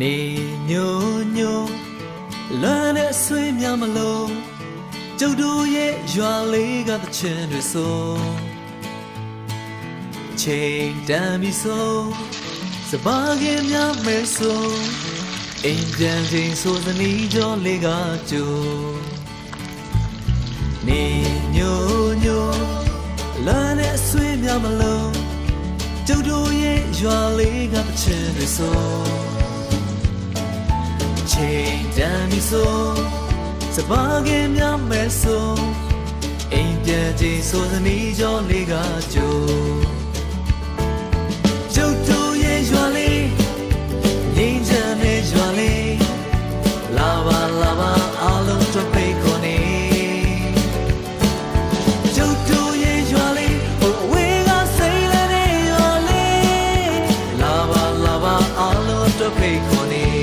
နေညိုညိုလွမ်းတဲ့ဆွေးများမလို့ကျုပ်တို့ရဲ့ရွာလေးကတချင်တွေဆိုချိန်တန်ပြီဆိုစပါးကင်းများမဲဆိုအိမ်ပြန်ချိန်ဆိုသနီးကြောလေးကကြိုနေညိုညိုလွမ်းတဲ့ဆွေးများမလို့ကျုပ်တို့ရဲ့ရွာလေးကတချင်တွေဆို ချိန်တန်ပြီဆိုစပါးကင်းများမဲ့ဆိုအိမ်ပြန်ချိန်ဆိုသမီးကျော်လေးကကြိုကျုပ်တို့ရဲ့ရွာလေးငိမ့်ချမ်းတဲ့ရွာလေးလာပါလာပါအားလုံးတို့ဖိတ်ခေါ်နေကျုပ်တို့ရဲ့ရွာလေးဟိုအဝေးကစိတ်လည်းတဲ့ရွာလေးလာပါလာပါအားလုံးတို့ဖိတ်ခေါ်နေ